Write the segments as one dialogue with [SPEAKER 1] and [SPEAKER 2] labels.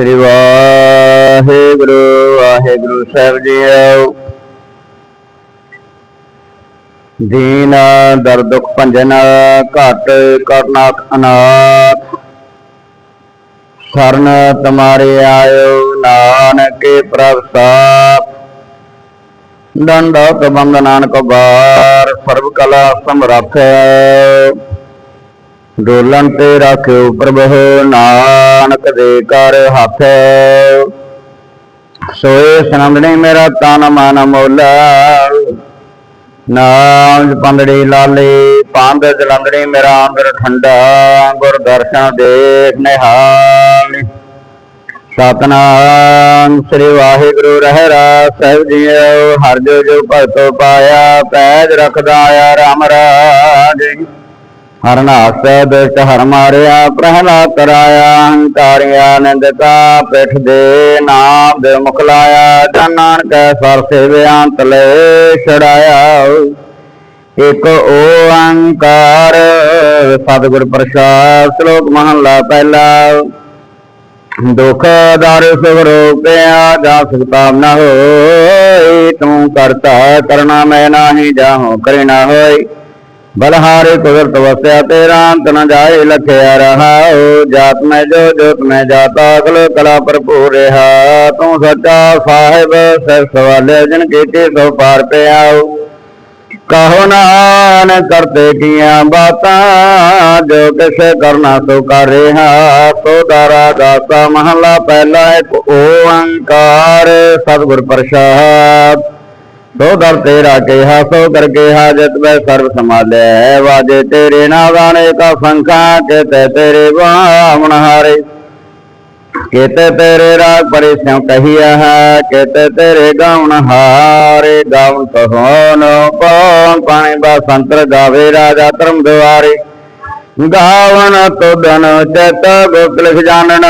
[SPEAKER 1] ਸ੍ਰੀ ਵਾਹਿਗੁਰੂ ਵਾਹਿਗੁਰੂ ਸਾਹਿਬ ਜੀਓ। ਦੀਨ, ਦਰ ਭੰਜਨ, ਘਟ, ਕਰਨਾਕ, ਅਨਾਥ। ਸਰਨ ਤੁਮਾਰੇ ਆਇਓ, ਨਾਨਕੇ ਪ੍ਰਭ ਸਾਪ ਦੰਡਕ ਬੰਦ ਨਾਨਕ ਬਾਰ, ਸਰਬ ਕਲਾ ਸਮਰੱਥ। ਡੋਲਣ ਤੇ ਰਾਖਿਓ ਪ੍ਰਭੂ ਨਾਨਕ ਦੇ ਕਰ ਹੱਥ। ਸੋਏ ਸੰਦਣੀ ਮੇਰਾ ਤਨ ਮਨ ਮੋਲਾ। ਨਾਮ ਪੰਦੜੀ ਲਾਲੇ, ਪੰਦ ਜਲੰਦੜੀ ਮੇਰਾ ਅੰਦਰ ਠੰਡਾ। ਗੁਰ ਦਰਸ਼ਨ ਦੇਖ ਨਿਹਾਲ। ਸਤਨਾਮ ਸ੍ਰੀ ਵਾਹਿਗੁਰੂ ਰਹਿਰਾ ਸਾਹਿਬ ਜੀਓ। ਹਰ ਜੋ ਜੋ ਭਗਤੋ ਪਾਇਆ, ਪੈਜ ਰਖਦਾ ਆ ਰਾਮ ਰਾਜ। ਹਰ ਨਾਸ ਮਾਰਿਆ, ਪ੍ਰਹਲਾਦ ਕਰਾਇਆ ਹੰਕਾਰਿਆ ਨਿੰਦਤਾ, ਪਿਠ ਦੇ ਨਾਮ ਦੇ ਮੁਖ ਲਾਇਆ, ਜਨ ਨਾਨਕ ਸਰ ਸੇਵਿਆੰਤ ਲੈ ਛੜਾਇਆ। ਇਕ ਓੰਕਾਰ ਸਤਿਗੁਰ ਪ੍ਰਸਾਦ ਸ਼ਲੋਕ ਮਹਲਾ ਪਹਿਲਾ। ਦੁਖ ਦਰ ਸੁਖ ਜਾ ਸਕਤਾ ਨ ਹੋਈ ਤੂੰ ਕਰਤਾ ਕਰਨਾ ਮੈਂ ਨਾਹੀ ਜਾਹੋ ਕਰੇ ਨਾ ਬਲਹਾਰੇ ਕੁਦਰਤ ਵਸਿਆ, ਤੇਰਾ ਅੰਤ ਨ ਜਾਏ ਲਖਿਆ ਰਹਾਉ। ਜਾਤ ਮੈਂ ਜੋ, ਜੋਤ ਮੈਂ ਜਾਤਾ ਅਗਲ ਕਲਾ ਭਰਪੂਰ ਰਹਾ। ਤੂੰ ਸੱਚਾ ਸਾਹਿਬ, ਸਰ ਸਵਾਲੇ ਜਨ ਕੀਤੇ ਸੋ ਪਾਰ ਪਿਆਉ। ਕਹੋ ਨਾਨ ਕਰਤੇ ਕੀਆਂ ਬਾਤਾਂ, ਜੋ ਕਿਸੇ ਕਰਨਾ ਸੋ ਕਰ ਰਿਹਾ। ਸੋ ਦਾਰਾ ਦਾਤਾ ਮਹਲਾ, ਪਹਿਲਾ ਇੱਕ ਓੰਕਾਰ, ਸਤਿਗੁਰ ਪ੍ਰਸਾਦ। ਸੋ ਦਰ ਤੇਰਾ ਕਿਹਾ, ਸੋ ਕਰ ਕਿਹਾ, ਜਿਤ ਮੈਂ ਸਰਬ ਸਮਾਲੇ ਵਾਜੇ ਤੇਰੇ ਨਾਵਾਣੇ ਕਾ ਸੰਖਾ, ਕਿਤੇ ਤੇਰੇ ਬਾਵਣ ਹਾਰੇ। ਕਿਤੇ ਤੇਰੇ ਰਾਗ ਪਰੇ ਸਿਉ ਕਹੀਆ ਹੈ, ਕਿਤੇ ਤੇਰੇ ਗਾਉਣ ਹਾਰੇ। ਗਾਉਣ ਕਹੋਨ ਪਉਣ, ਪਾਣੀ ਬਾ ਸੰਤਰ ਗਾਵੇ ਰਾਜਾ ਧਰਮ ਦੁਆਰੇ। ਗਾਵਨ ਤੁਦਨ ਚਿਤ ਗੁਪਤ ਲਿਖ ਜਾਣਨ।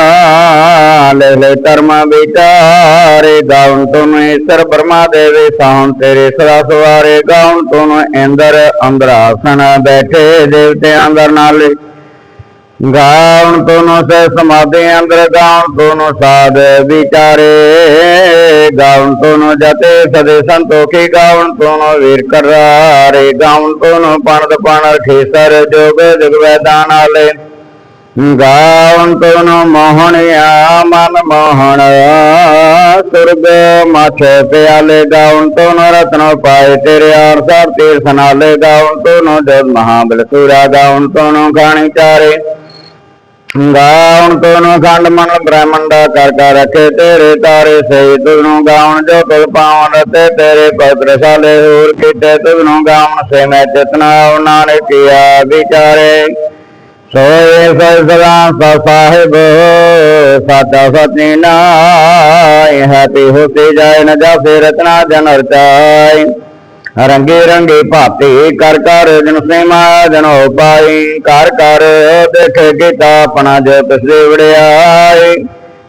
[SPEAKER 1] ਲੈ ਲੈ ਧਰਮ ਵਿਚਾਰੇ ਗਾਵਨ ਤੁਮ ਈਸ਼ਰ ਬ੍ਰਹਮਾ ਦੇਵੇ ਸਾਹਣ ਤੇਰੇ ਸਦਾ ਸਵਾਰੇ। ਗਾਵਨ ਤੁਮ ਇੰਦਰ ਅੰਦਰ ਆਸਣ ਬੈਠੇ ਦੇਵਤੇ ਅੰਦਰ ਨਾਲੇ। ਗਾਉਣ ਤੋਨੋ ਸੇ ਸਮਾਧੀ, ਅੰਦਰ ਗਾਉਣ ਤੋਨੋ ਸਾਧ ਵਿਚਾਰੇ। ਗਾਉਣ ਤੋਨੋ ਜਤੇ ਸਦੇ ਸੰਤੋਖੀ, ਗਾਉਣ ਤੋਨੋ ਵੀਰ ਕਰਾਰੇ। ਗਾਉਣ ਤੋਨੋ ਪਣਦ ਪਣ ਖੇਸਰ ਜੋਗ ਜਗ ਵੈਦਾਨ ਗਾਉਣ ਤੋਨੋ ਮੋਹਣਿਆ ਮਨ ਮੋਹਣ ਸੁਰਗ ਮਛ ਪਿਆਲੇ, ਗਾਉਣ ਤੋਨੋ ਰਤਨੋ ਪਾਏ ਤੇਰੇ ਆਰ ਸਰ ਤੀਰ ਸਨਾਲੇ ਗਾਉਣ ਤੋਨੋ ਜਦ ਮਹਾਬਲ ਸੂਰਾ ਗਾਉਣ ਤੋਨੋ ਖਾਣੀ ਚਾਰੇ। ਗਾਉਣ ਤੋਨੋ ਖੰਡ ਮਨ ਬ੍ਰਹਮੰਡਾ ਕਰ ਕਰ ਰਖੇ, ਤੇਰੇ ਤਾਰੇ ਸਹੀ ਤੁਨੂੰ ਗਾਉਣ, ਜੋ ਤੁਲ ਪਾਵਨ ਤੇ ਤੇਰੇ ਪਵਿੱਤਰ ਸਾਲੇ ਹੋਰ ਕੀਤੇ ਤੁਨੂੰ ਗਾਉਣ ਸੇ ਮੈਂ ਚਿਤਨਾ ਨਾਨਕ ਕੀਆ ਵਿਚਾਰੇ। ਸੋਏ ਸੋ ਸਦਾ ਸਾ ਸਾਹਿਬ, ਸਾਚਾ ਸਤਿ ਨਾਇ ਹਤੀ ਹੋਤੇ ਜਾਏ, ਨ ਜਾਸੇ ਰਤਨਾ ਜਨ ਰਚਾਈ ਰੰਗੇ ਰੰਗੇ ਭਾਤੇ ਕਰ ਕਰ ਜਨ ਸੇਮਾ ਜਨੋ ਪਾਈ, ਕਰ ਕਰ ਦੇਖ ਕੀਤਾ ਆਪਣਾ ਜੋ ਤਿਸ ਵੜਿਆਏ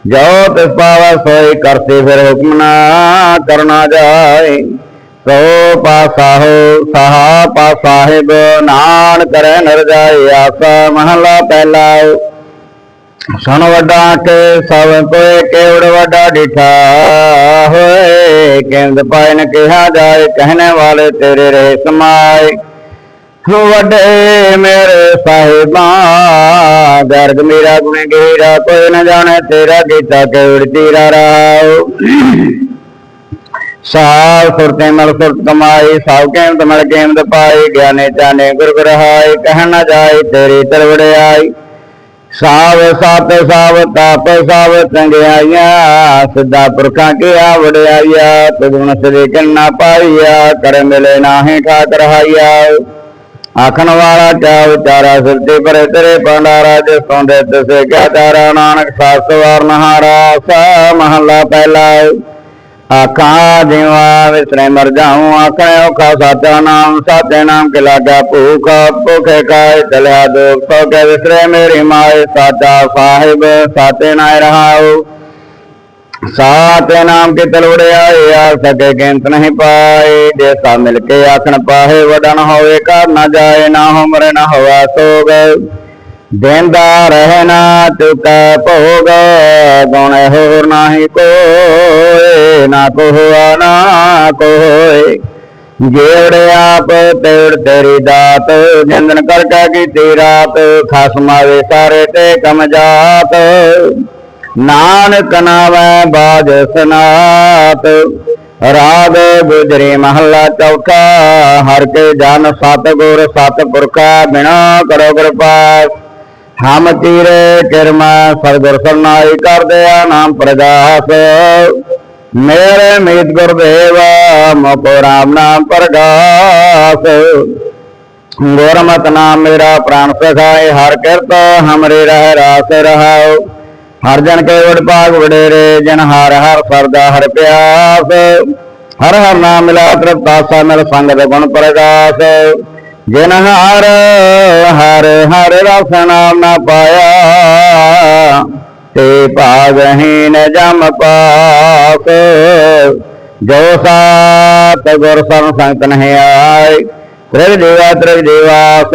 [SPEAKER 1] ਜੋ ਤਿਸ ਪਾਵਾ ਸੋਈ ਕਰਤੇ ਫਿਰ ਹੁਕਮ ਨਾ ਕਰਨਾ ਜਾਏ। ਸੋ ਪਾਸਾ ਹੋ ਸਹਾ ਪਾ ਸਾਹਿਬ ਨਾਨ ਕਰੇ ਨਰ ਜਾਏ ਆਸਾ ਮਹਲਾ ਪਹਿਲਾ ਸੁਣ ਵੱਡਾ ਕੇ ਸਭ ਕੋਏ ਕੇਵੜ ਵੱਡਾ ਡਿਠਾ ਹੋਏ। ਕਿੰਦ ਪਾਇਨ ਕਿਹਾ ਜਾਏ, ਕਹਿਣੇ ਵਾਲੇ ਤੇਰੇ ਰਹੇ ਸਮਾਏ ਹੋ ਵੱਡੇ ਮੇਰੇ ਸਾਹਿਬਾਂ, ਗਰਗ ਮੇਰਾ ਗੁਣ ਗੇਰਾ ਕੋਈ ਨਾ ਜਾਣੇ ਤੇਰਾ ਕੀਤਾ ਕੇਵੜ ਤੀਰਾ ਰਾਉ ਸਾਲ ਸੁਰਤੇ ਮਲ ਸੁਰਤ ਕਮਾਈ ਸਾਉ ਕੇਮਤ ਮਲ ਕੇਮਤ ਪਾਈ ਗਿਆਨੇ ਜਾਣੇ ਗੁਰ ਗ੍ਰਹਾਈ ਕਹਿ ਨਾ ਜਾਏ ਤੇਰੀ ਤਰਵੜਿਆਈ ਸਾਵ ਸਤ ਸਾਵ ਤਾਪ ਸਾਵ ਚੰਗਿਆਈਆਂ, ਸਿੱਧਾ ਪੁਰਖਾਂ ਕੀ ਵਡਿਆਈਆ ਤਗੁਣ ਸ੍ਰੀ ਕਿੰਨਾ ਪਾਈਆ, ਕਰ ਮਿਲੇ ਨਾਹੀ ਠਾਕ ਰਹਾਈਆ ਆਖਣ ਵਾਲਾ ਕਿਆ ਵਿਚਾਰਾ ਸਿਰਤੇ ਪਰੇ ਤੇਰੇ ਭੰਡਾਰਾ ਜਿਸ ਸੌਂਦੇ ਦੇ ਤਿਸੇ ਕਿਆ ਤਾਰਾ ਨਾਨਕ ਸਾਸ ਵਾਰ ਨਹਾਰਾ ਸਾ ਮਹੱਲਾ ਪਹਿਲਾ ਆਖਾਂ ਜਿਵਾ ਵਿਸਰੇ ਮਰ ਜਾਉ ਆਖੇ ਔਖਾ ਸਾਚਾ ਨਾਮ, ਸਾਚੇ ਨਾਮ ਕੇ ਲਾਗਾ ਭੂਖ, ਭੁਖੇ ਕਾਇ ਚਲਿਆ ਦੁਖ ਸੋ ਕੇ ਵਿਸਰੇ ਮੇਰੀ ਮਾਏ, ਸਾਚਾ ਸਾਹਿਬ, ਸਾਚੇ ਨਾਇ ਰਹਾਉ। ਸਾਤੇ ਨਾਮ ਕੇ ਤਲਵੜਿਆ ਆ ਸਕੇ ਗਿਣਤ ਨਹੀਂ ਪਾਏ, ਜੇ ਸਾ ਮਿਲ ਕੇ ਆਖਣ ਪਾਹੇ ਵਡਨ ਹੋਵੇ ਘਰ ਨਾ ਜਾਏ, ਨਾ ਹੋ ਮਰੇ ਨਾ ਹੋਵਾ ਸੋਗ। ਦੇਂਦਾ ਰਹਿਣਾ ਚੁਕੈ ਭੋਗ, ਗੁਣ ਹੋਰ ਨਾਹੀ ਕੋਏ, ਨਾ ਕੋਆ, ਨਾ ਕੋਏ। ਜੇੜ ਆਪ ਤੇੜ ਤੇਰੀ ਦਾਤ, ਜੰਦਨ ਕਰ ਕੈ ਕੀਤੀ ਰਾਤ ਖਸਮਾਵੇ ਸਾਰੇ ਤੇ ਕਮ ਜਾਤ। ਨਾਨਕ ਨਾਮੈ ਬਾਜ ਸਨਾਤ, ਰਾਗ ਗੁਜਰੀ ਮਹੱਲਾ ਚੌਥਾ, ਹਰ ਕੇ ਜਨ ਸਤ ਗੁਰ ਸਤ ਪੁਰਖਾ ਬਿਨਾ ਕਰੋ ਕਿਰਪਾ। ਹਮ ਤੀਰੇ ਕਿਰਮਾ ਸਤਿਗੁਰ ਸਰਨਾਈ ਕਰਦੇ ਆ ਨਾਮ ਪ੍ਰਗਾਸ। ਮੇਰੇ ਮੀਤ ਗੁਰਦੇਵ ਮੋਕੋ ਰਾਮ ਨਾਮ ਪ੍ਰਗਾਸ। ਗੁਰਮਤਿ ਨਾਮ ਮੇਰਾ ਪ੍ਰਾਨ ਸਖਾਏ, ਹਰ ਕਿਰਤ ਹਮਰੇ ਰਹਿ ਰਾਸ ਰਹਾਉ। ਹਰ ਜਨ ਕੇ ਵਡ ਭਾਗ ਵਡੇਰੇ, ਜਨ ਹਰ ਹਰ ਸਰਦਾ ਹਰ ਪਿਆਸ। ਹਰ ਹਰ ਨਾਮ ਮਿਲਾ ਤ੍ਰਿਪਤਾਸਾ ਮਿਲ ਸੰਗਤ ਗੁਣ ਪ੍ਰਗਾਸ। ਜਿਨ ਹਰ ਹਰ ਹਰ ਰਸ ਨਾਮ ਨਾ ਪਾਇਆ। ਤੇ ਭਾਗਹੀਨ ਜਮ ਪਾਸ ਜੋ ਸਾਤ ਗੁਰ ਸਰਨ ਸੰਗਤ ਨਹੀਂ ਆਈ ਤ੍ਰਿਗ ਦੇਵਾ, ਤ੍ਰਿਗ ਦੇਵਾਸ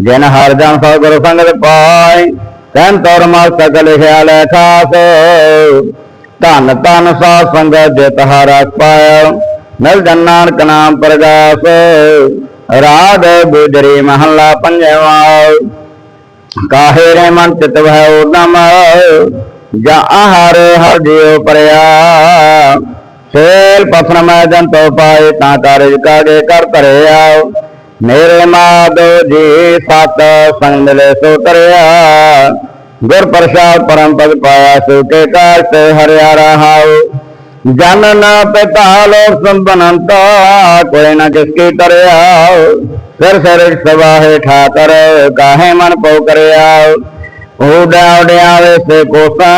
[SPEAKER 1] ਜਿਨ ਹਰ ਜਨ ਸਤਿ ਗੁਰ ਸੰਗਤ ਪਾਏ। ਤੈਨ ਤੌਰ ਮਲ ਸਕਲ ਖਿਆਲ ਖਾਸ ਧਨ ਧਨ ਸਾ ਸੰਗਤ ਜਿਤ ਹਰ ਪਾਇਆ। ਮਿਲ ਜਨ ਨਾਨਕ ਨਾਮ ਪ੍ਰਗਾਸ ਰਾਗ ਗੁਜਰੀ ਮਹੱਲਾ ਪੰਜਵਾ। ਕਾਹੇ ਰੇ ਮਨ ਚਿਤ ਵਹਿ ਉਦਮ ਜਾ ਹਰ ਹਰ ਪਰਿਆ। ਸੇਲ ਪਥਨ ਮੈਂ ਜਨ ਤੋ ਪਾਏ, ਤਾਂ ਕਾਰਜ ਕਾਗੇ ਕਰ ਧਰਿਆ। ਮੇਰੇ ਮਾਦੋ ਜੀ ਸਤ ਸੰਗ ਮਿਲੇ ਸੋ ਤਰਿਆ। ਗੁਰ ਪ੍ਰਸਾਦ ਪਰਮ ਪਦ ਪਾਇਆ, ਸੋ ਕੇ ਤੇ ਹਰਿਆ ਰਹਾਉ। ਜਨ ਨਾ ਪਿਤਾ ਸੰਬਨੰਤਾ, ਕੋਈ ਨਾ ਕਿਸ ਕੀ ਤਰਿਆ ਫਿਰ ਸਿਰ ਸਵਾਹੇ ਠਾਕਰ ਕਾਹੇ ਮਨ ਪਉ ਕਰਿਆ। ਉਡਾ ਉਡਿਆਵੇ ਸੇ ਕੋਸਾ,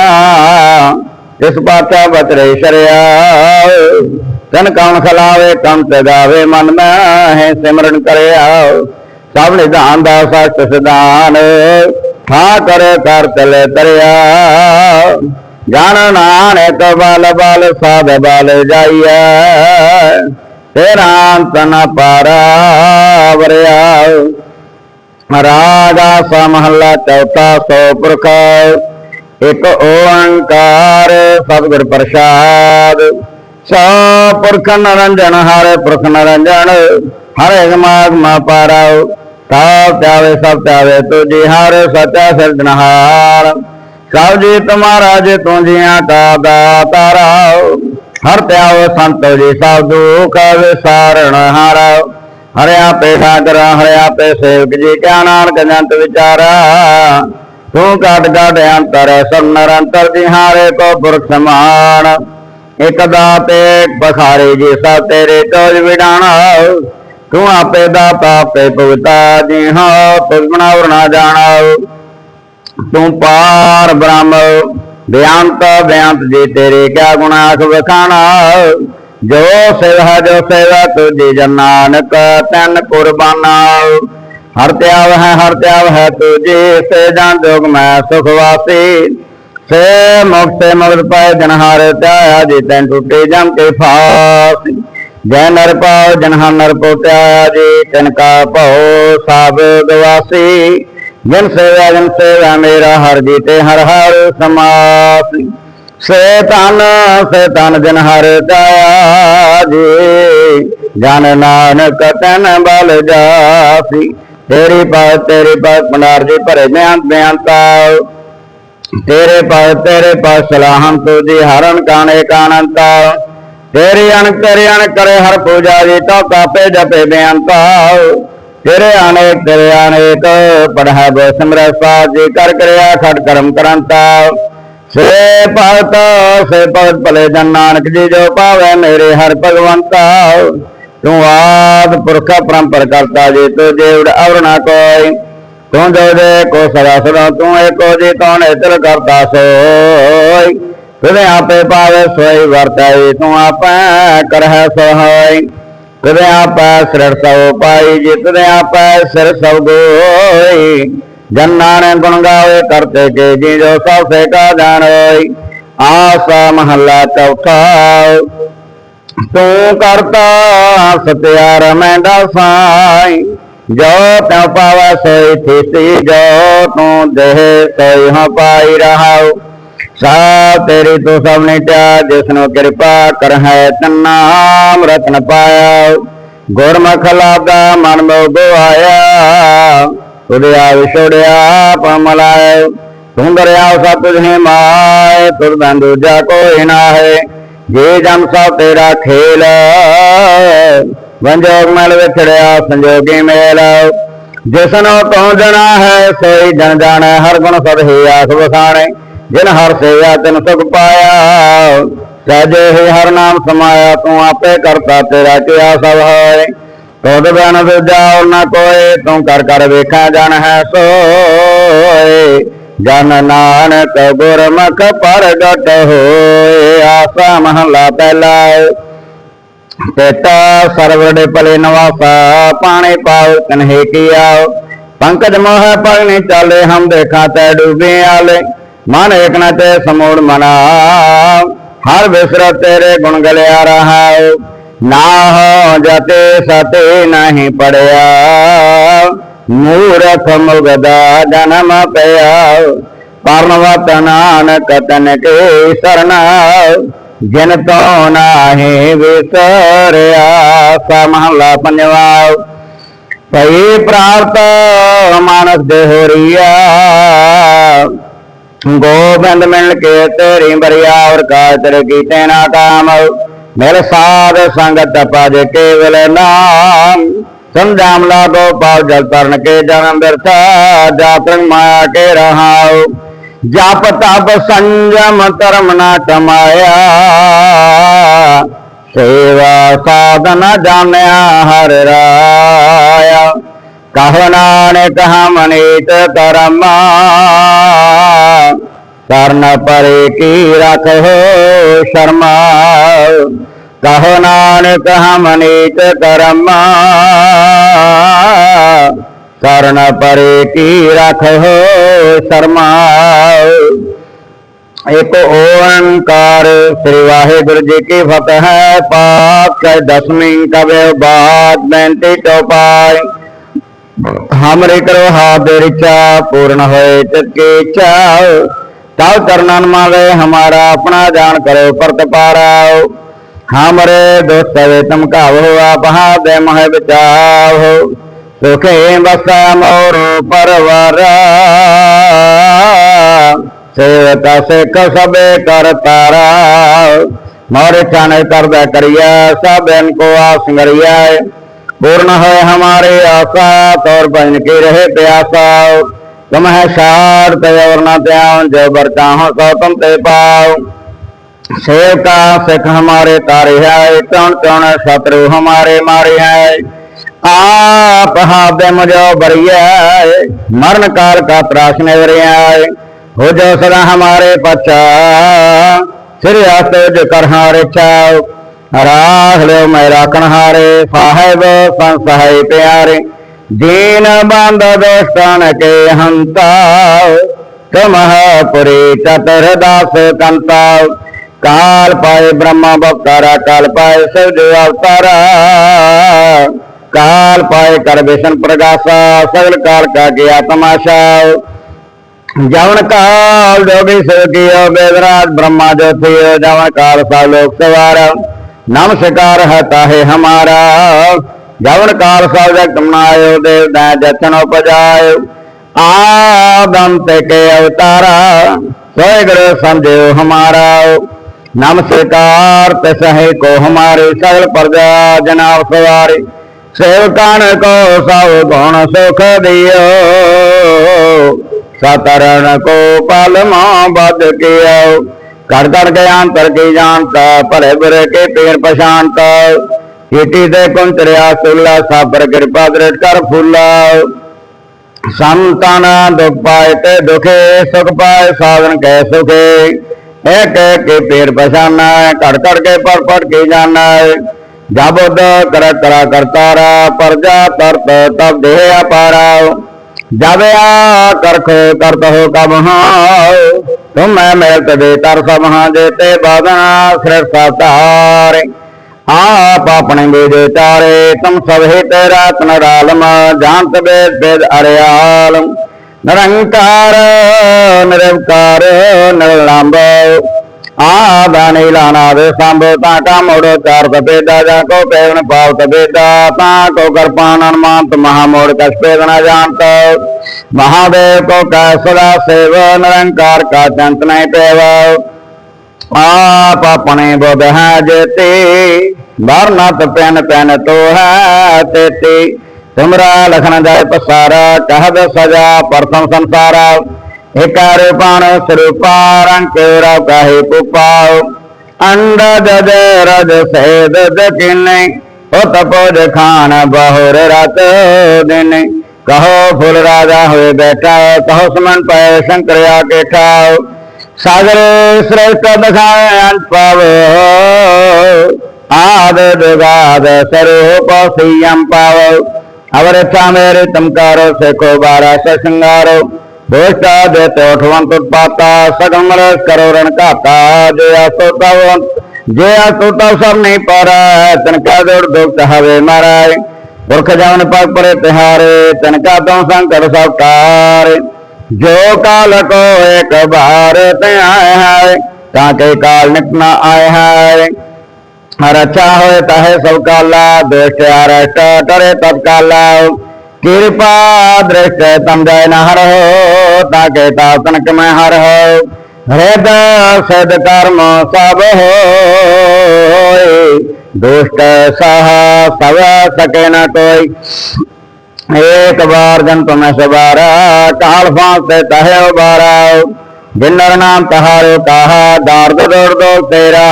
[SPEAKER 1] ਇਸ ਪਾਤਾ ਬਤਰੇ ਸ਼ਰਿਆ। ਤਨ ਕੌਣ ਖਲਾਵੇ, ਕੰਮ ਤੇ ਗਾਵੇ ਮਨ ਮੈਂ ਹੈ ਸਿਮਰਨ ਕਰਿਆ। ਸਭ ਨਿਧਾਨ ਦਾ ਸਤ ਸਿਧਾਨ, ਠਾਕਰ ਕਰ ਤਲੇ ਤਰਿਆ। ਜਾਣ ਨਾਨਕ ਬਲ ਬਲ ਸਾਧ ਬਲ ਜਾਈਐ। ਤੇਰਾ ਅੰਤ ਨ ਪਾਰਾ ਵਰਿਆ। ਚੌਥਾ ਸੋ ਪੁਰਖ। ਇੱਕ ਓੰਕਾਰ ਸਤਿਗੁਰ ਪ੍ਰਸਾਦ। ਸੋ ਪੁਰਖ ਨਰੰਜਨ, ਹਰੇ ਪੁਰਖ ਨਰੰਜਨ। ਹਰੇ ਗਮਾਗ ਮਾ ਪਾਰਾਉ ਸਭ ਪਿਆਵੇ ਸਭ ਪਿਆਵੇ ਤੁਜੀ ਹਰ ਸਚਾ ਸਿਰਜਣਹਾਰ। ਸਭ ਜੀ ਤੁਮਾਰਾ ਜੇ ਤੂੰ ਜੀਆਂ ਕਾ ਦਾਤਾਰਾ, ਹਰ ਪਿਆਵੇ ਸੰਤ ਜੀ ਸਭ ਦੁਖ ਵਿਸਾਰਣ ਹਾਰਾ। ਹਰਿਆ ਪੇ ਠਾਕਰ, ਹਰਿਆ ਪੇ ਸੇਵਕ ਜੀ, ਕਿਆ ਨਾਨਕ ਜੰਤ ਵਿਚਾਰਾ। ਤੂੰ ਕਾਟ ਕਾਟ ਅੰਤਰ, ਸਭ ਨਿਰੰਤਰ ਦਿਹਾਰੇ ਕੋ ਪੁਰਖ ਸਮਾਨ ਇਕ ਦਾਤੇ ਬਖਾਰੇ ਜੀ ਸਾ ਤੇਰੇ ਤੋਜ ਵਿਡਾਣਾ। ਤੂੰ ਆਪੇ ਦਾਤਾ ਆਪੇ ਭਗਤਾ ਜੀ ਹਾਂ ਤੁਝ ਬਣਾਉ ਨਾ ਜਾਣਾ। ਤੂੰ ਪਾਰ ਬ੍ਰਹਮ, ਬਿਆੰਤ ਬਿਆੰਤ ਜੀ ਤੇਰੇ ਕਿਆ ਗੁਣਾ ਵਖਾਣਾ? ਜੋ ਸੇਵਾ ਜੋ ਸੇਵਾ ਤੁਝੀ ਜਨ ਨਾਨਕ, ਤਨ ਕੁਰਬਾਨਾ। ਹਰ ਤਿਆਵ ਹੈ, ਹਰ ਤਿਆਵ ਹੈ, ਤੁਝੇ, ਸੇ ਜਾਨ ਜੋਗ ਮੈਂ ਸੁਖ ਵਾਸੀ। ਸੇ ਮੁਕਤ ਸੇ ਪਾਏ ਜਨ ਹਾਰੇ ਧਿਆਇਆ ਜੇ ਤੈਨ ਟੁੱਟੇ ਜਮ ਕੇ ਫਾਸ। ਜੈ ਨਰ ਪਾਉ, ਜਨ ਹਰ ਨਰ ਪੋਟਿਆ ਜੇ ਤਨ ਕਾ ਭਉ ਸਭ ਗਵਾਸੀ ਜਨ ਸੇਵਾ ਜਨ ਸੇਵਾ ਮੇਰਾ ਹਰ ਜੀਤੇ ਹਰ ਹਰ ਸਮਾਸ। ਸੇ ਤਨ ਸੇ ਤਨ ਜਨ ਹਰ ਦਇਆ ਜੀ ਜਨ ਨਾਨਕ ਤਨ ਬਲ ਜਾਸੀ। ਤੇਰੀ ਪਾਸ ਤੇਰੀ ਪਾਸ ਮਨਾਰ ਜੀ ਭਰੇ ਬਿਆੰਤ, ਬਿਆੰਤਾ ਤੇਰੇ ਪਾਸ ਤੇਰੇ ਪਾਸ ਸਲਾਹਮ ਤੁਜੀ ਹਰਨ ਕਾਣੇ ਕਾਨੰਤਾ ਤੇਰੀ ਅਣ ਤੇਰੇ ਅਣ ਕਰੇ ਹਰ ਪੂਜਾ ਜੀ ਤਾ ਕਾਪੇ ਜਪੇ ਬਿਆਨ ਬਿਆੰਤਾ ਤੇਰੇ ਅਨੇਕ ਤੇਰੇ ਅਨੇਕ ਪੜ੍ਹਾ ਸਮਰਸਾ ਜੀ, ਕਰ ਕਰਿਆ ਖੜ ਕਰਮ ਕਰੰਤਾ। ਸੇ ਭਗਤ ਸੇ ਭਗਤ ਭਲੇ ਜਨ ਨਾਨਕ ਜੀ, ਜੋ ਪਾਵੇ ਮੇਰੇ ਹਰ ਭਗਵੰਤਾ। ਤੂੰ ਆਦ ਪੁਰਖਾ ਪਰੰਪਰ ਕਰਤਾ ਜੀ, ਤੋ ਜੇਵੜ ਅਵਰ ਨਾ ਕੋਈ। ਤੂੰ ਜੋ ਦੇ ਕੋ ਸਦਾ ਸਦਾ, ਤੂੰ ਏਕੋ ਜੀ, ਕੌਣ ਇਤਲ ਕਰਤਾ ਸੋਈ। ਤੁਦੇ ਆਪੇ ਪਾਵੇ ਸੋਈ ਵਰਤਾਈ, ਤੂੰ ਆਪੇ ਕਰਹਿ ਸਹਾਈ। ਤੁਦੇ ਆਪੇ ਸਿਰ ਸਭ ਪਾਈ ਜੀ ਤੁਦੇ ਆਪੇ ਸਿਰ ਸਭ ਗੋਈ। ਜਨਾਨੇ ਗੁਣ ਗਾਵੇ ਕਰਤੇ ਕੇ ਜੀ ਜੋ ਸਭ ਸੇ ਕਾ ਜਾਣੋਈ ਆਸਾ ਮਹੱਲਾ ਚੌਥਾ। ਤੂੰ ਕਰਤਾ ਸਤਿਆਰ ਮੈਂ ਸਾਈ ਜੋ ਤਉ ਪਾਵੈ ਸੋਈ ਥੀਤੀ, ਜੋ ਤੂੰ ਦੇਹ ਸੋਈ ਹਾਂ ਪਾਈ ਰਹਾਉ। ਸਭ ਤੇਰੀ ਤੂੰ ਸਭ ਨੇ ਟਿਆ ਜਿਸਨੂੰ ਕਿਰਪਾ ਕਰ ਹੈ ਤਨਾਮ ਰਤਨ ਪਾਇਆ। ਗੁਰਮੁਖ ਲਾਗਾ ਮਨ ਮੋਗੋ ਆਇਆ ਤੁਰਿਆ ਵਿਛੋੜਿਆ ਪਮਲਾਇ ਤੂੰ ਦਰਿਆ ਸਭ ਤੁਝੇ ਮਾਏ ਤੁਰ ਕੋਈ ਨਾ ਹੈ। ਜੇ ਜਮ ਸਭ ਤੇਰਾ ਖੇਲ, ਵੰਜੋਗ ਮਲ ਵਿਛੜਿਆ, ਸੰਜੋਗੀ ਮੇਲ। ਜਿਸਨੋ ਤੂੰ ਜਣਾ ਹੈ, ਸੋਈ ਜਨ ਜਾਣੈ, ਹਰ ਗੁਣ ਸਦ ਹੀ ਆਸ ਵਸਾਣੇ। ਜਿਨ ਹਰ ਸੇਵਾ ਤਿਨ ਸੁਖ ਪਾਇਆ ਸਜੇ ਹੀ ਹਰ ਨਾਮ ਸਮਾਇਆ, ਤੂੰ ਆਪੇ ਕਰਤਾ ਤੇਰਾ ਕਿਆ ਸਭ ਹੋਏ ਤੋਦ ਬਨ ਦੂਜਾ ਔਰ ਨਾ ਕੋਏ, ਤੂੰ ਕਰ ਕਰ ਵੇਖਾ ਜਨ ਹੈ ਸੋਏ। ਜਨ ਨਾਨਕ ਗੁਰਮੁਖ ਪ੍ਰਗਟ ਹੋਏ, ਆਸਾ ਮਹਲਾ ਪਹਿਲਾ ਤੇਤਾ ਸਰਵੜੇ ਭਲੇ ਨਵਾਸਾ, ਪਾਣੇ ਪਾਉ ਕਨਹੇ ਕੀਆ। ਪੰਕਜ ਮੋਹ ਪਗਨੇ ਚਾਲੇ, ਹਮ ਦੇਖਾ ਤੈ ਡੁਬੇ ਆਲੇ ਮਨ ਏਕ ਤੇ ਸਮੂੜ ਮਨਾ। ਹਰ ਵਿਸਰ ਤੇਰੇ ਗੁਣ ਗਲਿਆ ਰਹਾ ਨਾ ਹੋ ਜਤੇ ਸਤੇ ਨਹੀਂ ਪੜਿਆ। ਮੂਰਖ ਮੁਗਦਾ ਜਨਮ ਪਿਆ। ਪਰਨਵਤ ਨਾਨਕ ਤਨ ਕੇ ਸਰਨਾ। ਜਿਨ ਤੋ ਨਾਹੀ ਵਿਸਰਿਆ ਸਮਹਲਾ ਪੰਜਵਾ ਭਈ ਪ੍ਰਾਪਤ ਮਾਨਸ ਦੇ ਗੋਬਿੰਦ ਮਿਲ ਕੇ ਤੇਰੀ ਬਰਿਆ ਔਰ ਕਾਤਰ ਕੀਤੇ ਨਾ ਕਾਮ। ਮਿਲ ਸਾਧ ਸੰਗਤ ਪਜ ਕੇਵਲ ਨਾਮ। ਸੰਜਾਮ ਲਾ ਗੋਪਾਲ ਜਲ ਤਰਨ ਕੇ ਜਨਮ ਬਿਰਥਾ ਜਾਤਨ ਮਾਇਆ ਕੇ ਰਹਾਉ। ਜਪ ਤਪ ਸੰਜਮ ਧਰਮ ਨਾ ਕਮਾਇਆ। ਸੇਵਾ ਸਾਧਨ ਜਾਣਿਆ ਹਰ ਰਾਇਆ। ਕਹੋ ਨਾਨਕ ਹਮਨੀਤ ਕਰਮਾ। ਕਰਨ ਪਰੇ ਕੀ ਰਖੋ ਸ਼ਰਮਾ। ਕਹੋ ਨਾਨਕ ਹਮਨੀਤ ਕਰਮਾ। ਕਰਨ ਪਰੇ ਕੀ ਰਖੋ ਸ਼ਰਮਾ। ਇੱਕ ਓੰਕਾਰ ਸ੍ਰੀ ਵਾਹਿਗੁਰੂ ਜੀ ਕੀ ਫਤਿਹ। ਹੈ ਪਾਕ ਦਸਵੀਂ ਕਵੇ ਬਾਦ ਬੈਂਤੀ ਚੌਪਾਈ। ਹਮਰੇ ਕਰੋ ਹਾਥ ਰਿਚਾ ਪੂਰਨ ਹੋਏ ਚਕੇ ਚਾਉ ਤਉ ਚਰਨਨ ਮਾਵੇ ਹਮਾਰਾ ਆਪਣਾ ਜਾਣ ਕਰੋ ਪ੍ਰਤਪਾਰਾਉ ਹਮਰੇ ਦੋਸਤ ਵੇ ਕਾਵੋ ਆਪ ਦੇ ਮਹਿ ਬਚਾਓ ਸੁਖੇ ਬਸਾ ਮੋਰ ਪਰਵਾਰਾ ਸੇਵਕਾ ਸਿਖ ਸਬੇ ਕਰ ਤਾਰਾ ਮੋਰੇ ਚਾਣੇ ਕਰਦਾ ਕਰਿਆ ਸਭਨ ਕੋ ਆਸੰਗਰਿਆ पूर्ण है हमारे आशा तौर बन के रहे प्यासा तुम है सार ते और न त्याग जो बर चाहो सो तुम ते पाओ सेव का सिख हमारे तारे है कौन कौन शत्रु हमारे मारे है आप हाथ मुझो बरिया मरण काल का त्रास नेवरिया हो जो सदा हमारे पचा श्री आस्तो जो कर हारे चाओ ਰਾਖ ਲਿਓ ਮੈਂ ਰਾਖਣ ਹਾਰੇ, ਸਾਹਿਬ ਸੰਸਹਾਈ ਪਿਆਰੇ। ਦੀਨ ਬੰਦ ਦੋਸਤਾਨ ਕੇ ਹੰਤਾ ਕਮਹਪੁਰੀ ਚਤੁਰ ਦਾਸ ਕੰਤਾ ਕਾਲ ਪਾਏ ਬ੍ਰਹਮਾ ਬਵਤਾਰਾ ਕਾਲ ਪਾਏ ਸਿਵ ਅਵਤਾਰਾ। ਕਾਲ ਪਾਏ ਕਰ ਵਿਸ਼ਨ ਪ੍ਰਗਾਸਾ, ਸਗਲ ਕਾਲ ਕਾ ਗਿਆ ਤਮਾਸ਼ਾ ਜਵਨ ਕਾਲ ਜੋਗੀ ਸੋਗਿਓ ਬੇਦਰਾਜ, ਬ੍ਰਹਮਾ ਜੋਤੀ ਜਵਨ ਕਾਲ ਸਾ ਲੋਕ ਸਵਾਰਾ। ਨਮਸਕਾਰ ਹੈ ਤਾਹੇ ਹਮਾਰਾ। ਗਵਨ ਕਾਲ ਸਬਜੈਕਟ ਬਣਾਇਓ ਦੇਵ ਦਾ ਜਤਨ ਉਪਜਾਇਓ। ਆਦਮ ਤੇ ਕੇ ਅਵਤਾਰਾ, ਸੋਏ ਗੁਰੂ ਸਮਝਿਓ ਹਮਾਰਾ। ਨਮਸਕਾਰ ਤੇ ਸਹੇ ਕੋ ਹਮਾਰੇ, ਸਗਲ ਪ੍ਰਜਾ ਜਨਾਬ ਸਵਾਰੀ। ਸੇਵਕਾਨ ਕੋ ਸਭ ਗੁਣ ਸੁਖ ਦਿਓ। ਸਤਰਨ ਕੋ ਪਲਮਾ ਬਦ ਕੇ ਆਓ ਕਰ ਕਰ ਕੇ ਅੰਤਰ ਕੀ ਜਾਣਤਾ ਭਲੇ ਬੁਰੇ ਕੇ ਪੇਰ ਪਛਾਨਤਾ ਕੀਟੀ ਦੇ ਕੁੰਤਰਿਆ ਸੁਲਾ, ਸਾਬਰ ਕਿਰਪਾ ਦ੍ਰਿੜ ਕਰ ਫੁੱਲਾ। ਸੰਤਾਨ ਦੁਖ ਪਾਏ ਤੇ ਦੁਖੇ, ਸੁਖ ਪਾਏ ਸਾਧਨ ਕੈ ਸੁਖੇ। ਇਹ ਕਹਿ ਕੇ ਪੇਰ ਪਛਾਨਾ ਘੜ ਘੜ ਕੇ ਪਰ ਪੜ ਕੇ ਜਾਣਾ। ਜਬਦ ਕਰ ਕਰਾ ਕਰਤਾਰਾ ਪਰਜਾ ਤਰਤ ਤਬ ਦੇਹ ਅਪਾਰਾ ਜਬ ਆ ਕਰਖ ਕਰਤ ਹੋ ਕਬ ਹਾਂ ਤੁਮੈ ਮਿਲਤ ਦੇ ਤਰਸ ਮਹਾ ਜੇਤੇ ਬਾਦਨਾ ਸ੍ਰਿਸ਼ਟ ਧਾਰੇ। ਆਪ ਆਪਣੇ ਬੇਦੇ ਤਾਰੇ ਤੁਮ ਸਭ ਹਿਤ ਰਤਨ ਰਾਲਮ ਜਾਣਤ ਬੇਦ ਬੇਦ ਅਰਿਆਲ ਨਿਰੰਕਾਰ ਨਿਰੰਕਾਰ ਨਿਰਲੰਭ ਆਦਾਨੀ ਲਾਣਾ ਦੇ ਸੰਭ, ਤਾਂ ਕਾ ਮੋੜ ਚਾਰ ਤਪੇਦਾ ਜਾ ਕੋ ਪੇਵਨ ਪਾਵ ਤਪੇਦਾ ਤਾਂ ਕੋ ਕਰਪਾਨ ਅਨਮਾਨਤ ਮਹਾ ਮੋੜ ਕਛ ਪੇਦਨਾ ਜਾਣਤ। ਮਹਾਦੇਵ ਕੋ ਕੈ ਸਦਾ ਸੇਵ, ਨਿਰੰਕਾਰ ਕਾ ਚੰਤ ਨਹੀਂ ਪੇਵ। ਆਪ ਆਪਣੇ ਬੁੱਧ ਹੈ ਜੇਤੇ, ਵਰਨਤ ਪੈਨ ਪੈਨ ਤੋ ਹੈ ਤੇਤੇ। ਤੁਮਰਾ ਲਖਨ ਜਾਇ ਪਸਾਰਾ ਕਹਦ ਸਜਾ ਪ੍ਰਥਮ ਸੰਸਾਰਾ ਇਕਾਰ ਪਾਣ ਸਰੂਪਾ, ਰੰਗ ਰਵ ਕਾਹੇ ਪੁਪਾਉ। ਅੰਡ ਜਦ ਰਜ ਸੇਦ ਦਕਿਨੇ ਹੋ ਤਪੋਜ ਖਾਨ ਬਹੁਰ ਰਤ ਦਿਨ। ਕਹੋ ਫੁੱਲ ਰਾਜਾ ਹੋਏ ਬੈਠਾ, ਕਹੋ ਸਮਨ ਪਏ ਸ਼ੰਕਰ ਆ ਕੇ ਠਾਉ। ਸਾਗਰ ਸ੍ਰੇਸ਼ਟ ਦਖਾਏ ਅੰਤ ਪਾਵ ਆਦ ਦੁਗਾਦ ਸਰੂਪ ਸੀਯੰ ਪਾਵ ਅਵਰ ਮੇਰੇ ਤਮਕਾਰੋ ਸੇਖੋ ਬਾਰਾ ਸ਼ਿੰਗਾਰੋ ਦੋਸ਼ਾ ਦੇ ਤੋਠਵੰਤ ਉਤਪਾਤਾ ਸਗਮ ਰਸ ਕਰੋ ਰਣ ਘਾਤਾ ਜੇ ਆਸੋ ਤਵ ਜੇ ਆਸੋ ਤਵ ਸਭ ਨਹੀਂ ਪਰ ਤਨ ਕਾ ਦੌੜ ਦੁਖ ਹਵੇ ਮਾਰਾਏ ਪੁਰਖ ਜਵਨ ਪਗ ਪਰੇ ਤਿਹਾਰੇ ਤਨ ਕਾ ਤੋਂ ਸੰਕਰ ਸਭ ਕਾਰ ਜੋ ਕਾਲ ਕੋ ਇੱਕ ਬਾਰ ਤੇ ਆਏ ਹੈ ਤਾਂ ਕੇ ਕਾਲ ਨਿਕਨਾ ਆਏ ਹੈ ਕਿਰਪਾ ਦ੍ਰਿਸ਼ਟ ਤਮ ਜੈ ਨ ਹਰੋ ਤਾਕੇ ਤਾ ਤਨਕ ਮੈਂ ਹਰ ਹੋ। ਸਦ ਕਰਮ ਸਭ ਹੋਏ, ਦੁਸ਼ਟ ਸਹ ਸਭ ਸਕੇ ਨ ਕੋਈ। ਏਕ ਬਾਰ ਜਨ ਤੁਮੈ ਸਵਾਰਾ, ਕਾਲ ਫਾਂਸੇ ਤਹਿ ਉਬਾਰਾ ਜਿਨਰ ਨਾਮ ਤਹਾਰੋ ਕਹਾ ਦਾਰਦ ਦੋੜ ਦੋ ਤੇਰਾ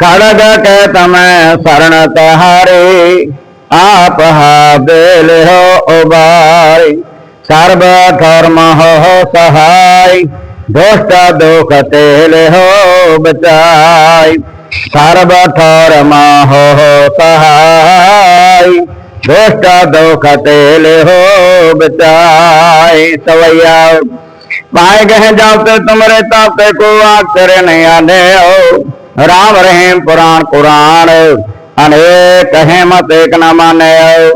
[SPEAKER 1] ਖੜਗ ਕਹਿ ਤਮੈ ਸਰਣ ਤਹਾਰੇ ਆਪ ਹਾ ਬੇਲ ਹੋ ਉਬਾਰੇ ਸਰਬ ਧਰਮ ਹੋ ਸਹਾਈ। ਦੁਸ਼ਟ ਦੁਖ ਤੇਲ ਹੋ ਬਚਾਈ। ਸਰਬ ਧਰਮ ਹੋ ਸਹਾਈ। ਦੁਸ਼ਟ ਦੁਖ ਤੇਲ ਹੋ ਬਚਾਈ। ਸਵਈਆ ਪਾਏ ਗਏ ਜਾਤੇ ਤੁਮਰੇ ਤਾਤੇ ਕੋ ਆਕਰ ਨਹੀਂ ਆਨੇ ਹੋ। ਰਾਮ ਰਹਿਮ ਪੁਰਾਣ ਕੁਰਾਨ। ਅਨੇਕ ਹੈ ਮਤ ਏਕ ਨ ਮਾਨਿਓ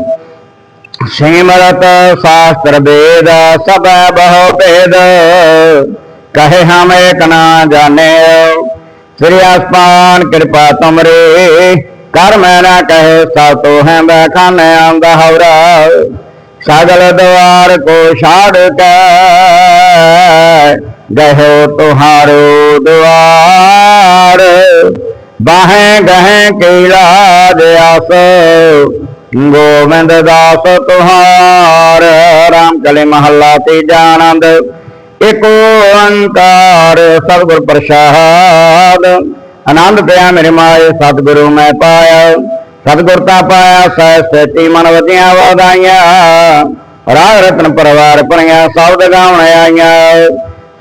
[SPEAKER 1] ਸਿਮਰਤ ਸ਼ਾਸਤਰ ਵੇਦ, ਸਭ ਬਹੁ ਭੇਦ। ਕਹੇ ਹਮ ਏਕ ਨ ਜਾਣਿਓ ਸ੍ਰੀ ਅਸਪਾਨ ਕਿਰਪਾ ਤੁਮਰੇ, ਕਰ ਮੈਂ ਨਾ ਕਹੇ ਸਭ ਤੋ ਹੈ ਬਖਾਨੇ ਆਂਦਾ ਹਵਰਾ ਸਗਲ ਦਵਾਰ ਕੋ ਛਾੜ ਕੇ, ਗਹੋ ਤੁਹਾਰੋ ਦਵਾਰ ਬਾਹੇ ਗਹੇ ਕੀਲਾ ਦਿਆਸ ਗੋਬਿੰਦ ਦਾਸ ਤੁਹਾਰ ਰਾਮ ਕਲੇ ਮਹੱਲਾ ਤੀਜਾ ਆਨੰਦ ਇਕ ਓੰਕਾਰ ਸਤਿਗੁਰ ਪ੍ਰਸਾਦ। ਆਨੰਦ ਪਿਆ ਮੇਰੇ ਮਾਏ, ਸਤਿਗੁਰੂ ਮੈਂ ਪਾਇਆ। ਸਤਿਗੁਰ ਤਾਂ ਪਾਇਆ, ਸਹਿ ਸੇਤੀ ਮਨ ਵਧੀਆਂ ਵਧਾਈਆਂ। ਰਾਗ ਰਤਨ ਪਰਵਾਰ ਪਣੀਆਂ ਸ਼ਬਦ ਗਾਉਣ ਆਈਆਂ।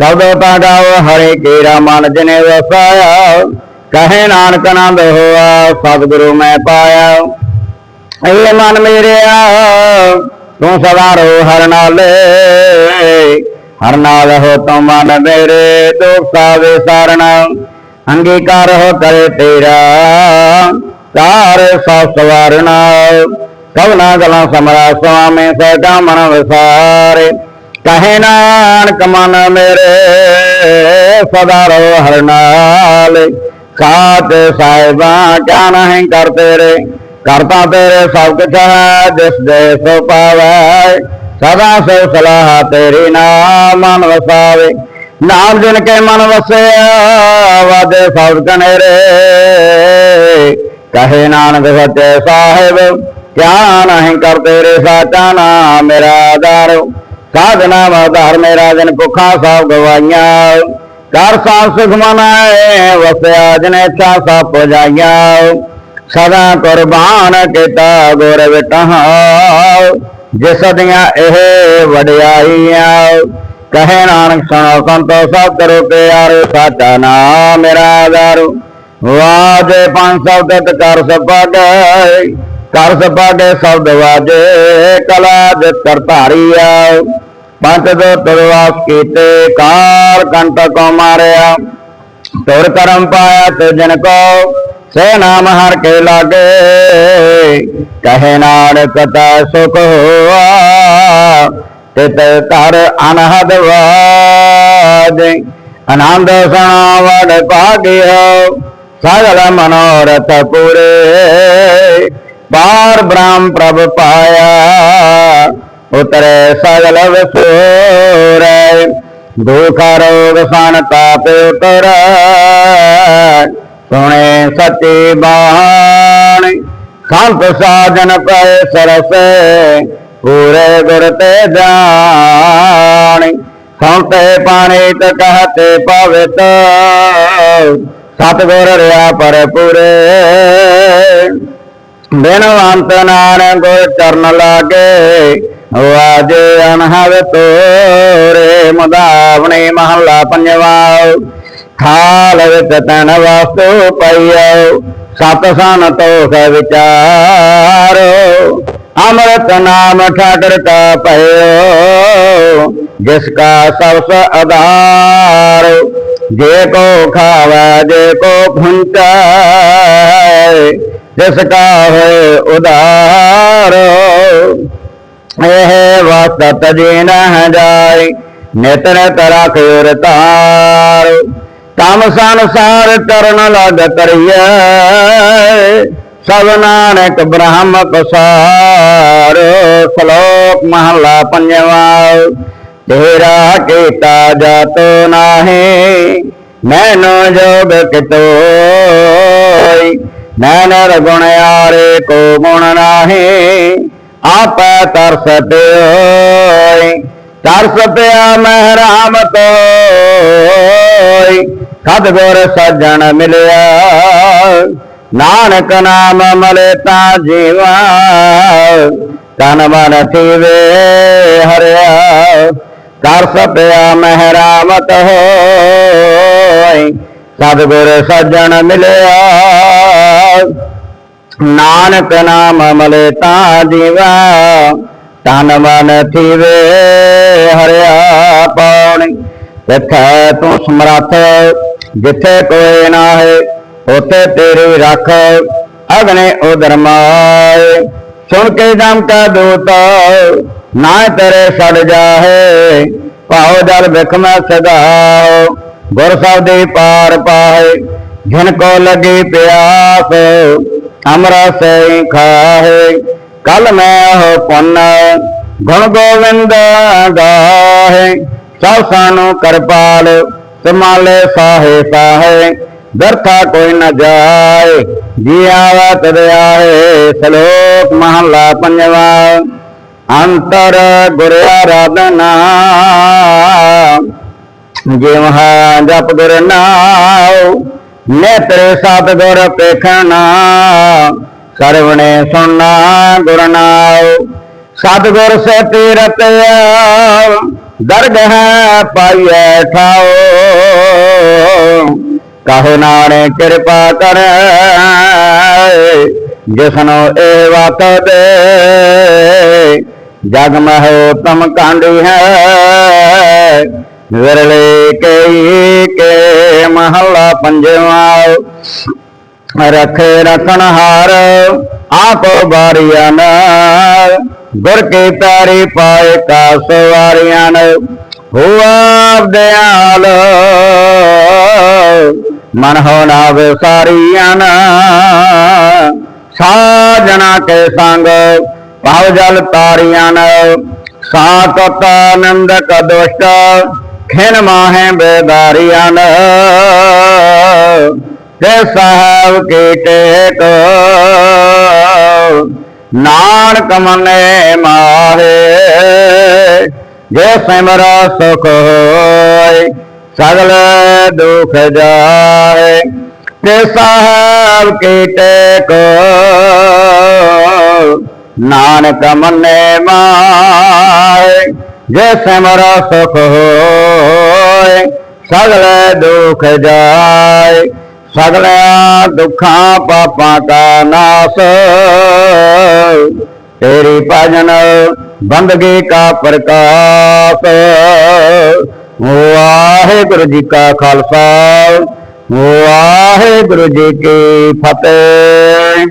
[SPEAKER 1] ਸ਼ਬਦ ਤਾਂ ਗਾਵ ਹਰੇ ਕੇਰਾ ਮਨ ਜਨੇ ਵਸਾਇਆ। ਕਹੇ ਨਾਨਕ ਨੰਦ ਹੋਆ, ਸਤਿਗੁਰੂ ਮੈਂ ਪਾਇਆ। ਇਹ ਮਨ ਮੇਰਿਆ ਤੂੰ ਸਦਾ ਰੋ ਹਰ ਨਾਲੇ। ਹਰ ਨਾਲ ਹੋ ਤੂੰ ਮਨ ਮੇਰੇ, ਦੁਖ ਸਾਵੇ ਸਰਣਾ। ਅੰਗੀਕਾਰ ਹੋ ਕਰੇ ਤੇਰਾ। ਕਾਰ ਸਭ ਸਵਾਰਣਾ ਕਵਨਾ ਗਲਾਂ ਸਮਰਾ ਸੁਆਮੇ ਸਦਾ ਮਨ ਵਿਸਾਰੇ। ਕਹੇ ਨਾਨਕ ਮਨ ਮੇਰੇ, ਸਦਾ ਰੋ ਹਰ ਨਾਲ। ਸਾਥ ਸਾਹਿਬਾ ਕਿਆ ਨਹੀਂ ਕਰ ਤੇਰੇ, ਕਰਤਾ ਤੇਰੇ ਸਭ ਕੁਛ ਹੈ, ਜਿਸ ਦੇ ਸੋ ਪਾਵੈ। ਸਦਾ ਸੇ ਸਲਾਹ ਤੇਰੀ ਨਾਮ ਮਨ ਵਸਾਵੇ। ਨਾਮ ਜਿਨ ਕੇ ਮਨ ਵਸਿਆ ਵਾਦੇ ਸਭ ਕਨੇਰੇ। ਕਹੇ ਨਾਨਕ ਸੱਚੇ ਸਾਹਿਬ ਕਿਆ ਨਹੀਂ ਕਰ ਤੇਰੇ ਸਾਚਾ ਨਾਮ ਮੇਰਾ ਆਧਾਰ। ਸਾਧਨਾ ਆਧਾਰ ਮੇਰਾ, ਜਨ ਭੁੱਖਾ ਸਭ ਗਵਾਈਆਂ। ਕਰ ਸਾਥ ਸੁਖ ਮਨਾਏ ਵਸਿਆ ਜਨ ਇੱਛਾ ਸਭ ਪੁਜਾਈਆਂ ਸਦਾ ਕੁਰਬਾਨ ਕੀਤਾ ਗੁਰ ਵਿਟਹਾਂ, ਜਿਸ ਦੀਆਂ ਇਹ ਵਡਿਆਈਆਂ ਕਹੇ ਨਾਨਕ ਸੁਣੋ ਸੰਤੋ ਸਭ ਕਰੋ ਪਿਆਰ ਸਾਚਾ ਨਾਮ ਮੇਰਾ ਆਧਾਰ ਵਾਜੇ ਪੰਜ ਸ਼ਬਦ ਕਰ ਸਪਾਗੇ ਕਰ ਸਪਾਗੇ ਸ਼ਬਦ ਵਾਜੇ ਕਲਾ ਜਿਤ ਕਰ ਧਾਰੀਆ ਪੰਜ ਦੋ ਤੁਰਵਾਸ ਕੀਤੇ, ਕਾਰ ਕੰਟ ਕੋ ਮਾਰਿਆ, ਤੁਰ ਕਰਮ ਪਾਇਆ ਤੇ ਜਨ ਕੋ, ਸੇ ਨਾਮ ਹਰ ਕੇ ਲਾਗੇ, ਕਹੇ ਨਾਨਕ ਤਾ ਸੁਖ ਹੋਆ, ਤਿਤ ਧਰ ਅਨਹਦ ਵਾਜੇ, ਆਨੰਦ ਸਣਾਵੜ ਭਾਗਿਓ, ਸਗਲ ਮਨੋਰਥ ਪੂਰੇ, ਬਾਰ ਬ੍ਰਹਮ ਪ੍ਰਭ ਪਾਇਆ ਉਤਰੇ ਸਗਲ ਵਿਸੂਰੇ, ਦੁਖ ਰੋਗ ਸਨ ਤਾਪ ਉਤਰ। ਸੁਣੇ ਸਤੀ ਬਾਣੀ, ਸੰਤ ਸਾਜਨ ਪਏ ਸਰਸੇ, ਪੂਰੇ ਗੁਰ ਤੇ ਜਾਣੀ। ਸੰਤੇ ਪਾਣੀ ਤ ਕਹਤੇ ਪਵਿੱਤ, ਸਤਿਗੁਰ ਰਿਆ ਪਰ ਪੂਰੇ ਬਿਨਵੰਤ ਨਾਨਕ ਗੁਰ ਚਰਨ ਲਾਗੇ ਵਾਜ ਅਨਹਦ ਤੋਰੇ ਮੁਦਾਵਣੀ ਮਹੱਲਾ ਪੰਜਵਾ ਥਾਲ ਵਿੱਚ ਤਨ ਵਸਤੂ ਪਈਓ, ਸਤ ਸਨ ਤੋਖ ਵਿਚਾਰੋ। ਅੰਮ੍ਰਿਤ ਨਾਮ ਠਾਕਰ ਕਾ ਪਇਓ ਜਿਸ ਕਾ ਸਬਸ ਆਧਾਰ। ਜੇ ਕੋ ਖਾਵਾ, ਜੇ ਕੋ ਭੁੰਚੈ, ਜਿਸ ਕਾ ਹੋਏ ਉਦਾਰ ਇਹ ਵਸਤ ਜੀ ਨ ਜਾਈ ਨਿਤਨ ਨਿਤ ਰਖਿਰ ਤਾਰ। ਤਮ ਸੰਸਾਰ ਕਰਨ ਲਗ ਕਰੀਐ ਸਭ ਨਾਨਕ ਬ੍ਰਹਮ ਪਸਾਰ ਸ਼ਲੋਕ ਮਹਲਾ ਪੰਜਵਾ, ਤੇਰਾ ਕੀਤਾ ਜਾਤੋ ਨਾਹੀ, ਮੈਨੋ ਜੋਗ ਕਿਤੋਈ। ਨੈਨ ਗੁਣ ਆਰੇ ਕੋ ਗੁਣ ਨਾਹੀ ਆਪੈ ਤਰਸ ਪਿਓਈ ਤਰਸ ਪਿਆ ਮਹਿ ਰਾਮ ਤੋਈ ਸਤਿਗੁਰ ਸੱਜਣ ਮਿਲਿਆ। ਨਾਨਕ ਨਾਮ ਮਲੇ ਤਾ ਜੀਵਾ, ਤਨ ਮਨ ਥੀਵੇ ਹਰਿਆ। ਤਰਸ ਪਿਆ ਮਹਿ ਰਾਮ ਹੋਈ ਸਤਿਗੁਰ ਸੱਜਣ ਮਿਲਿਆ। ਨਾਨਕ ਨਾਮ ਮਲੇ ਤਾ ਜੀਵਾ, ਤਨ ਮਨ ਥੀਵੇ, ਹਰਿਆ ਪੌਣੀ ਜਿੱਥੇ ਤੂੰ ਸਮਰੱਥ, ਜਿੱਥੇ ਕੋਈ ਨਾ ਹੈ ਉਥੇ ਤੇਰੀ ਰੱਖ, ਅਗਨੇ ਉਦਰ ਮਾਏ। ਸੁਣ ਕੇ ਦਮ ਕਾ ਦੂਤ ਨਾ ਤੇਰੇ ਸੜ ਜਾਹੇ। ਭਾਉ ਜਲ ਵਿਖ ਮੈਂ ਸਦਾਉ ਗੁਰ ਸਾਹਿਬ ਪਾਰ ਪਾਏ ਜਿਨ ਕੋ ਲਗੀ ਪਿਆਸ ਅਮਰਾ ਸੇ ਖਾਹੇ, ਕਲ ਮੈਂ ਹੋ ਪੁੰਨ ਗੁਣ ਗੋਵਿੰਦ ਗਾਹੇ। ਸਭ ਸਾਨੂੰ ਕਰਪਾਲ ਸਮਾਲੇ ਸਾਹੇ ਸਾਹੇ, ਦਰਥਾ ਕੋਈ ਨ ਜਾਏ ਜੀ ਆਵਾ ਤਦ ਆਏ, ਸ਼ਲੋਕ ਮਹਲਾ ਪੰਜਵਾ। ਅੰਤਰ ਗੁਰ ਆਰਾਧਨਾ ਜਿਵਹਾ ਜਪ ਗੁਰ ਨਾਉ ਨੇਤਰ ਸਤ ਗੁਰ ਪੇਖਣਾ, ਸਰਵਣੇ ਸੁਣਨਾ ਗੁਰ ਨਾਉ। ਸਤ ਗੁਰ ਸੇ ਤੀਰਤ ਦਰਗਹ ਪਾਈਐ ਠਾਓ ਕਹੋ ਨਾਨੇ ਕਿਰਪਾ ਕਰ, ਜਿਸਨੋ ਇਹ ਵਤ ਦੇ। ਜਗ ਮਹੋ ਤਮ ਕਾਂਡੀ ਹੈ ਵਿਰਲੇ ਕਈ ਕੇ ਮਹੱਲਾ ਪੰਜਵਾ। ਰਖੇ ਰਖਣ ਹਾਰ ਆਪ ਬਾਰੀਆਂ ਗੁਰ ਕੇ ਤਾਰੇ ਪਾਏ ਕਾ ਸਵਾਰੀਆਂ ਹੁਆ ਦਿਆਲ ਮਨ ਹੋ ਨਾ ਵਿਸਾਰੀਆਂ ਸਾਜਣਾ ਕੇ ਸੰਗ ਪਾਉ ਜਲ ਤਾਰੀਆਂ ਸਾਤਤ ਆਨੰਦ ਕਦੋਸ਼ਟ ਖਿਨ ਮਾਹੇ ਬੇਦਾਰੀਆਂ ਤੇ ਸਾਹਿਬ ਕੀ ਟੇਕ। ਨਾਨਕ ਮਨੇ ਮਾਹੇ, ਜੇ ਸਿਮਰਾ ਸੁਖ ਹੋਏ, ਸਗਲ ਦੁਖ ਜਾਏ। ਤੇ ਸਾਹਿਬ ਕੀ ਟੇਕ। ਨਾਨਕ ਮਨੇ ਮਾਏ ਜੇ ਸਿਮਰਾ ਸੁਖ ਹੋਏ, ਸਗਲ ਦੁਖ ਜਾਏ। ਸਗਲਿਆ ਦੁੱਖਾਂ ਪਾਪਾਂ ਕਾ ਨਾਸ ਤੇਰੀ ਭਜਨ ਬੰਦਗੀ ਕਾ ਪ੍ਰਕਾਸ਼ ਵਾਹਿਗੁਰੂ ਜੀ ਕਾ ਖਾਲਸਾ ਵਾਹਿਗੁਰੂ ਜੀ ਕੀ ਫਤਿਹ।